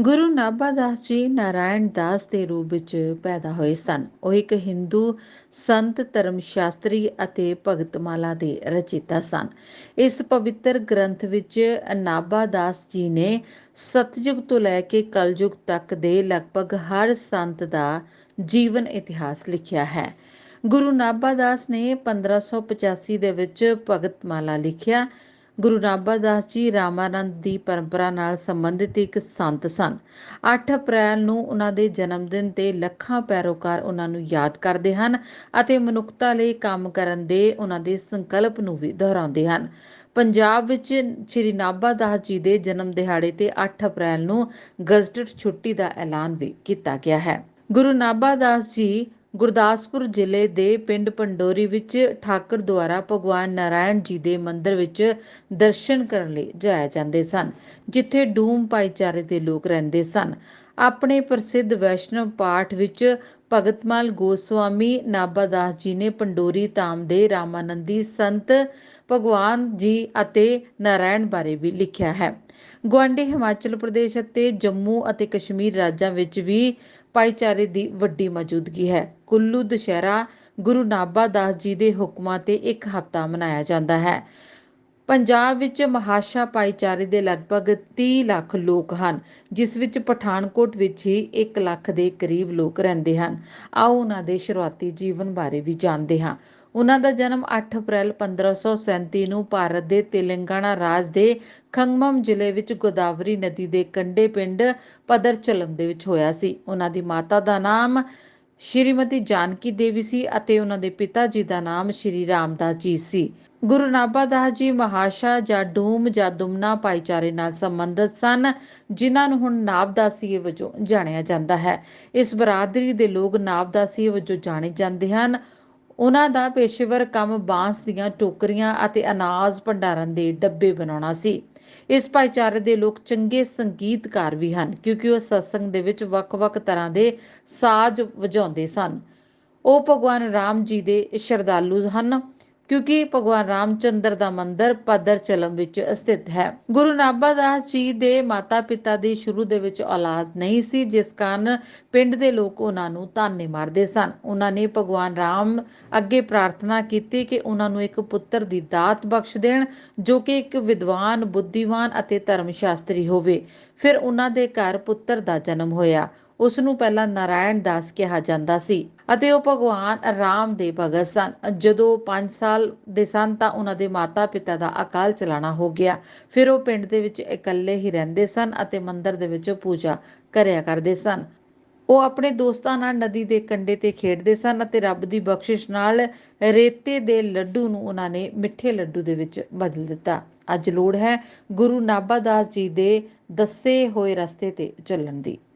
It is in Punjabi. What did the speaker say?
ਗੁਰੂ ਨਾਭਾ ਦਾਸ ਜੀ ਨਾਰਾਇਣ ਦਾਸ ਦੇ ਰੂਪ ਵਿੱਚ ਪੈਦਾ ਹੋਏ ਸਨ। ਉਹ ਇੱਕ ਹਿੰਦੂ ਸੰਤ ਧਰਮ ਸ਼ਾਸਤਰੀ ਅਤੇ ਭਗਤਮਾਲਾ ਦੇ ਰਚੇਤਾ ਸਨ। ਇਸ ਪਵਿੱਤਰ ਗ੍ਰੰਥ ਵਿੱਚ ਨਾਭਾ ਦਾਸ ਜੀ ਨੇ ਸਤਯੁਗ ਤੋਂ ਲੈ ਕੇ ਕਲਯੁਗ ਤੱਕ ਦੇ ਲਗਭਗ ਹਰ ਸੰਤ ਦਾ ਜੀਵਨ ਇਤਿਹਾਸ ਲਿਖਿਆ ਹੈ। ਗੁਰੂ ਨਾਭਾ ਦਾਸ ਨੇ 1585 ਦੇ ਵਿੱਚ ਭਗਤਮਾਲਾ ਲਿਖਿਆ। ਗੁਰੂ ਨਾਭਾ ਦਾਸ ਜੀ ਰਾਮਾਨੰਦ ਦੀ ਪਰੰਪਰਾ ਨਾਲ ਸੰਬੰਧਿਤ ਇੱਕ ਸੰਤ ਸਨ। 8 ਅਪ੍ਰੈਲ ਨੂੰ ਉਹਨਾਂ ਦੇ ਜਨਮ ਦਿਨ ਤੇ ਲੱਖਾਂ ਪੈਰੋਕਾਰ ਉਹਨਾਂ ਨੂੰ ਯਾਦ ਕਰਦੇ ਹਨ ਅਤੇ ਮਨੁੱਖਤਾ ਲਈ ਕੰਮ ਕਰਨ ਦੇ ਉਹਨਾਂ ਦੇ ਸੰਕਲਪ ਨੂੰ ਵੀ ਦੁਹਰਾਉਂਦੇ ਹਨ। ਪੰਜਾਬ ਵਿੱਚ ਸ੍ਰੀ ਨਾਭਾ ਦਾਸ ਜੀ ਦੇ ਜਨਮ ਦਿਹਾੜੇ ਤੇ 8 ਅਪ੍ਰੈਲ ਨੂੰ ਗਜ਼ਟਡ ਛੁੱਟੀ ਦਾ ਐਲਾਨ ਵੀ ਕੀਤਾ ਗਿਆ ਹੈ। ਗੁਰੂ ਨਾਭਾ ਦਾਸ ਜੀ ਗੁਰਦਾਸਪੁਰ ਜ਼ਿਲ੍ਹੇ ਦੇ ਪਿੰਡ ਪੰਡੋਰੀ ਵਿੱਚ ਠਾਕਰ ਦੁਆਰਾ ਭਗਵਾਨ ਨਾਰਾਇਣ ਜੀ ਦੇ ਮੰਦਿਰ ਵਿੱਚ ਦਰਸ਼ਨ ਕਰਨ ਲਈ ਜਾਇਆ ਜਾਂਦੇ ਸਨ, ਜਿੱਥੇ ਡੂਮ ਭਾਈਚਾਰੇ ਦੇ ਲੋਕ ਰਹਿੰਦੇ ਸਨ। ਆਪਣੇ ਪ੍ਰਸਿੱਧ ਵੈਸ਼ਨਵ ਪਾਠ ਵਿੱਚ ਭਗਤਮਾਲ ਗੋਸਵਾਮੀ ਨਾਭਾ ਦਾਸ ਜੀ ਨੇ ਪੰਡੋਰੀ ਧਾਮ ਦੇ ਰਾਮਾਨੰਦੀ ਸੰਤ ਭਗਵਾਨ ਜੀ ਅਤੇ ਨਾਰਾਇਣ ਬਾਰੇ ਵੀ ਲਿਖਿਆ ਹੈ। ਗੁਆਂਢੀ ਹਿਮਾਚਲ ਪ੍ਰਦੇਸ਼ ਅਤੇ ਜੰਮੂ ਅਤੇ ਕਸ਼ਮੀਰ ਰਾਜਾਂ ਵਿੱਚ ਵੀ ਭਾਈਚਾਰੇ ਦੀ ਵੱਡੀ ਮੌਜੂਦਗੀ ਹੈ। ਕੁੱਲੂ ਦੁਸ਼ਹਿਰਾ ਗੁਰੂ ਨਾਭਾ ਦਾਸ ਜੀ ਦੇ ਹੁਕਮਾਂ ਤੇ ਇੱਕ ਹਫ਼ਤਾ ਮਨਾਇਆ ਜਾਂਦਾ ਹੈ। ਪੰਜਾਬ ਵਿੱਚ ਮਹਾਸ਼ਾ ਭਾਈਚਾਰੇ ਦੇ ਲਗਭਗ 30 ਲੱਖ ਲੋਕ ਹਨ, ਜਿਸ ਵਿੱਚ ਪਠਾਨਕੋਟ ਵਿੱਚ ਹੀ 1 ਲੱਖ ਦੇ ਕਰੀਬ ਲੋਕ ਰਹਿੰਦੇ ਹਨ। ਆਓ ਉਹਨਾਂ ਦੇ ਸ਼ੁਰੂਆਤੀ ਜੀਵਨ ਬਾਰੇ ਵੀ ਜਾਣਦੇ ਹਾਂ। ਉਹਨਾਂ ਦਾ ਜਨਮ 8 ਅਪ੍ਰੈਲ 1537 ਨੂੰ ਭਾਰਤ ਦੇ ਤੇਲੰਗਾਨਾ ਰਾਜ ਦੇ ਖੰਗਮਮ ਜ਼ਿਲ੍ਹੇ ਵਿੱਚ ਗੋਦਾਵਰੀ ਨਦੀ ਦੇ ਕੰਢੇ ਪਿੰਡ ਪਦਰਚਲਮ ਦੇ ਵਿੱਚ ਹੋਇਆ ਸੀ। ਉਹਨਾਂ ਦੀ ਮਾਤਾ ਦਾ ਨਾਮ ਸ਼੍ਰੀਮਤੀ ਜਾਨਕੀ ਦੇਵੀ ਸੀ ਅਤੇ ਉਹਨਾਂ ਦੇ ਪਿਤਾ ਜੀ ਦਾ ਨਾਮ ਸ਼੍ਰੀ ਰਾਮਦਾਸ ਜੀ ਸੀ। ਗੁਰੂ ਨਾਭਾ ਦਾਸ ਜੀ ਮਹਾਸ਼ਾ ਜਾਂ ਡੂਮ ਜਾਂ ਦੁਮਨਾ ਭਾਈਚਾਰੇ ਨਾਲ ਸੰਬੰਧਿਤ ਸਨ, ਜਿਨ੍ਹਾਂ ਨੂੰ ਹੁਣ ਨਾਭਦਾਸੀਏ ਵਜੋਂ ਜਾਣਿਆ ਜਾਂਦਾ ਹੈ। ਇਸ ਬਰਾਦਰੀ ਦੇ ਲੋਕ ਨਾਭਦਾਸੀਏ ਵਜੋਂ ਜਾਣੇ ਜਾਂਦੇ ਹਨ। ਉਹਨਾਂ ਦਾ ਪੇਸ਼ੇਵਰ ਕੰਮ ਬਾਂਸ ਦੀਆਂ ਟੋਕਰੀਆਂ ਅਤੇ ਅਨਾਜ ਭੰਡਾਰਨ ਦੇ ਡੱਬੇ ਬਣਾਉਣਾ ਸੀ। ਇਸ ਭਾਈਚਾਰੇ ਦੇ ਲੋਕ ਚੰਗੇ ਸੰਗੀਤਕਾਰ ਵੀ ਹਨ, ਕਿਉਂਕਿ ਉਹ ਸਤਸੰਗ ਦੇ ਵਿੱਚ ਵੱਖ-ਵੱਖ ਤਰ੍ਹਾਂ ਦੇ ਸਾਜ਼ ਵਜਾਉਂਦੇ ਸਨ। ਉਹ ਭਗਵਾਨ ਰਾਮ ਜੀ ਦੇ ਸ਼ਰਧਾਲੂ ਹਨ। ਕਿਉਂਕਿ ਭਗਵਾਨ ਰਾਮਚੰਦਰ ਦਾ ਮੰਦਿਰ ਪਦਰਚਲਮ ਵਿੱਚ ਸਥਿਤ ਹੈ। ਗੁਰੂ ਨਾਭਾ ਜੀ ਦੇ ਮਾਤਾ-ਪਿਤਾ ਦੀ ਸ਼ੁਰੂ ਦੇ ਵਿੱਚ ਔਲਾਦ ਨਹੀਂ ਸੀ, ਜਿਸ ਕਾਰਨ ਪਿੰਡ ਦੇ ਲੋਕ ਉਹਨਾਂ ਨੂੰ ਤਾਨੇ ਮਾਰਦੇ ਸਨ। ਉਹਨਾਂ ਨੇ ਭਗਵਾਨ ਰਾਮ ਅੱਗੇ ਪ੍ਰਾਰਥਨਾ ਕੀਤੀ ਕਿ ਉਹਨਾਂ ਨੂੰ ਇੱਕ ਪੁੱਤਰ ਦੀ ਦਾਤ ਬਖਸ਼ ਦੇਣ, ਜੋ ਕਿ ਇੱਕ ਵਿਦਵਾਨ ਬੁੱਧੀਵਾਨ ਅਤੇ ਧਰਮ ਸ਼ਾਸਤਰੀ ਹੋਵੇ। ਫਿਰ ਉਹਨਾਂ ਦੇ ਘਰ ਪੁੱਤਰ ਦਾ ਜਨਮ ਹੋਇਆ। ਉਸ ਨੂੰ ਪਹਿਲਾਂ ਨਾਰਾਇਣ ਦਾਸ ਕਿਹਾ ਜਾਂਦਾ ਸੀ ਅਤੇ ਉਹ ਭਗਵਾਨ ਰਾਮ ਦੇ ਭਗਤ ਸਨ। ਜਦੋਂ 5 ਸਾਲ ਦੇ ਸਨ ਤਾਂ ਉਹਨਾਂ ਦੇ ਮਾਤਾ-ਪਿਤਾ ਦਾ ਅਕਾਲ ਚਲਾਣਾ ਹੋ ਗਿਆ। ਫਿਰ ਉਹ ਪਿੰਡ ਦੇ ਵਿੱਚ ਇਕੱਲੇ ਹੀ ਰਹਿੰਦੇ ਸਨ ਅਤੇ ਮੰਦਿਰ ਦੇ ਵਿੱਚ ਪੂਜਾ ਕਰਿਆ ਕਰਦੇ ਸਨ। ਉਹ ਆਪਣੇ ਦੋਸਤਾਂ ਨਾਲ ਨਦੀ ਦੇ ਕੰਢੇ ਤੇ ਖੇਡਦੇ ਸਨ ਅਤੇ ਰੱਬ ਦੀ ਬਖਸ਼ਿਸ਼ ਨਾਲ ਰੇਤੇ ਦੇ ਲੱਡੂ ਨੂੰ ਉਹਨਾਂ ਨੇ ਮਿੱਠੇ ਲੱਡੂ ਦੇ ਵਿੱਚ ਬਦਲ ਦਿੱਤਾ। ਅੱਜ ਲੋੜ ਹੈ ਗੁਰੂ ਨਾਭਾ ਦਾਸ ਜੀ ਦੇ ਦੱਸੇ ਹੋਏ ਰਸਤੇ ਤੇ ਚੱਲਣ ਦੀ।